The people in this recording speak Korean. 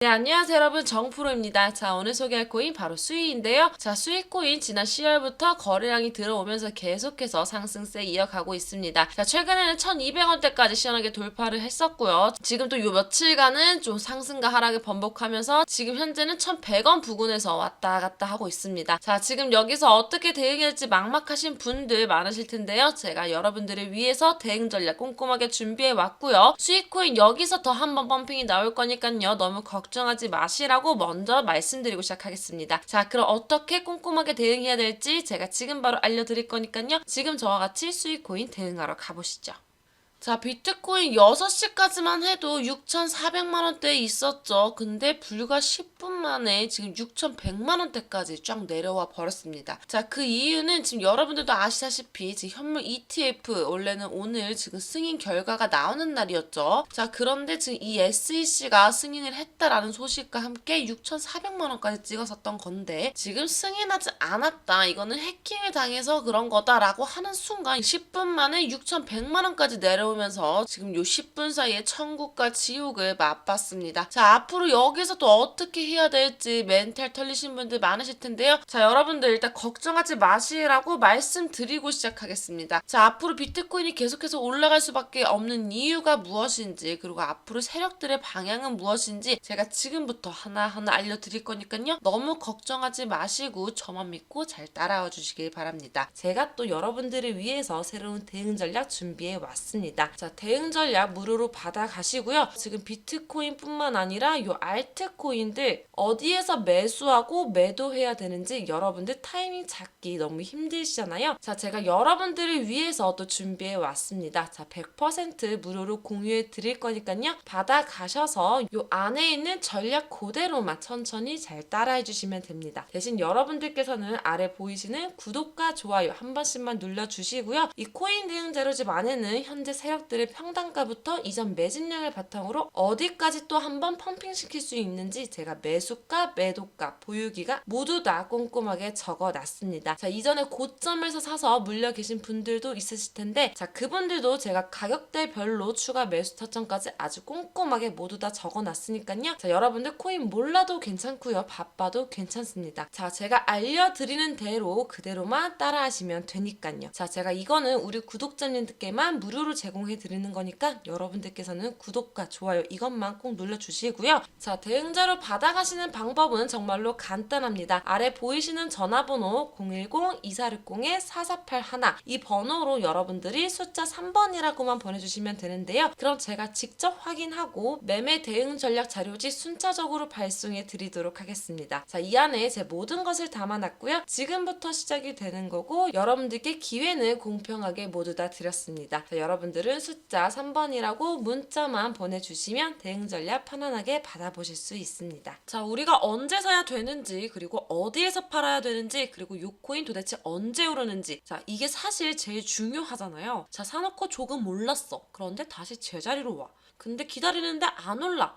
네, 안녕하세요 여러분 정프로입니다. 자, 오늘 소개할 코인 바로 수익인데요. 자, 수익 코인 지난 10월부터 거래량이 들어오면서 계속해서 상승세 이어가고 있습니다. 자, 최근에는 1200원대까지 시원하게 돌파를 했었고요. 지금 또 요 며칠간은 좀 상승과 하락을 번복하면서 지금 현재는 1100원 부근에서 왔다 갔다 하고 있습니다. 자, 지금 여기서 어떻게 대응할지 막막하신 분들 많으실 텐데요. 제가 여러분들을 위해서 대응 전략 꼼꼼하게 준비해 왔고요. 수익 코인 여기서 더 한번 펌핑이 나올 거니까요. 너무 걱정 하지 마시라고 먼저 말씀드리고 시작하겠습니다. 자, 그럼 어떻게 꼼꼼하게 대응해야 될지 제가 지금 바로 알려드릴 거니까요. 지금 저와 같이 수익 코인 대응하러 가보시죠. 자, 비트코인 6시까지만 해도 6,400만 원대에 있었죠. 근데 불과 10분 만에 지금 6,100만 원대까지 쫙 내려와 버렸습니다. 자, 그 이유는 지금 여러분들도 아시다시피 지금 현물 ETF 원래는 오늘 지금 승인 결과가 나오는 날이었죠. 자, 그런데 지금 이 SEC가 승인을 했다라는 소식과 함께 6,400만 원까지 찍었었던 건데 지금 승인하지 않았다. 이거는 해킹을 당해서 그런 거다라고 하는 순간 10분 만에 6,100만 원까지 내려 오면서 지금 요 10분 사이에 천국과 지옥을 맛봤습니다. 자, 앞으로 여기서 또 어떻게 해야 될지 멘탈 털리신 분들 많으실 텐데요. 자, 여러분들 일단 걱정하지 마시라고 말씀드리고 시작하겠습니다. 자, 앞으로 비트코인이 계속해서 올라갈 수밖에 없는 이유가 무엇인지 그리고 앞으로 세력들의 방향은 무엇인지 제가 지금부터 하나하나 알려드릴 거니까요. 너무 걱정하지 마시고 저만 믿고 잘 따라와 주시길 바랍니다. 제가 또 여러분들을 위해서 새로운 대응 전략 준비해 왔습니다. 자, 대응 전략 무료로 받아 가시고요. 지금 비트코인뿐만 아니라 요 알트코인들 어디에서 매수하고 매도해야 되는지 여러분들 타이밍 잡기 너무 힘드시잖아요. 자, 제가 여러분들을 위해서 또 준비해 왔습니다. 자, 100% 무료로 공유해 드릴 거니까요. 받아 가셔서 요 안에 있는 전략 그대로만 천천히 잘 따라해 주시면 됩니다. 대신 여러분들께서는 아래 보이시는 구독과 좋아요 한 번씩만 눌러 주시고요. 이 코인 대응 자료집 안에는 현재 세력들의 평단가부터 이전 매진량을 바탕으로 어디까지 또 한번 펌핑 시킬 수 있는지 제가 매수 가, 매도가, 보유기가 모두 다 꼼꼼하게 적어 놨습니다. 자, 이전에 고점에서 사서 물려 계신 분들도 있으실 텐데, 자, 그분들도 제가 가격대별로 추가 매수 타점까지 아주 꼼꼼하게 모두 다 적어 놨으니까요. 자, 여러분들 코인 몰라도 괜찮고요. 바빠도 괜찮습니다. 자, 제가 알려드리는 대로 그대로만 따라 하시면 되니까요. 자, 제가 이거는 우리 구독자님들께만 무료로 제공해 드리는 거니까 여러분들께서는 구독과 좋아요 이것만 꼭 눌러주시고요. 자, 대응자로 받아가시는 방법은 정말로 간단합니다. 아래 보이시는 전화번호 010-2460-4481 이 번호로 여러분들이 숫자 3번이라고만 보내주시면 되는데요. 그럼 제가 직접 확인하고 매매 대응 전략 자료지 순차적으로 발송해 드리도록 하겠습니다. 자, 이 안에 제 모든 것을 담아놨고요. 지금부터 시작이 되는 거고 여러분들께 기회는 공평하게 모두 다 드렸습니다. 자, 여러분들은 숫자 3번이라고 문자만 보내주시면 대응 전략 편안하게 받아보실 수 있습니다. 자, 우리가 언제 사야 되는지 그리고 어디에서 팔아야 되는지 그리고 요 코인 도대체 언제 오르는지 자, 이게 사실 제일 중요하잖아요. 자, 사놓고 조금 올랐어. 그런데 다시 제자리로 와. 근데 기다리는데 안 올라.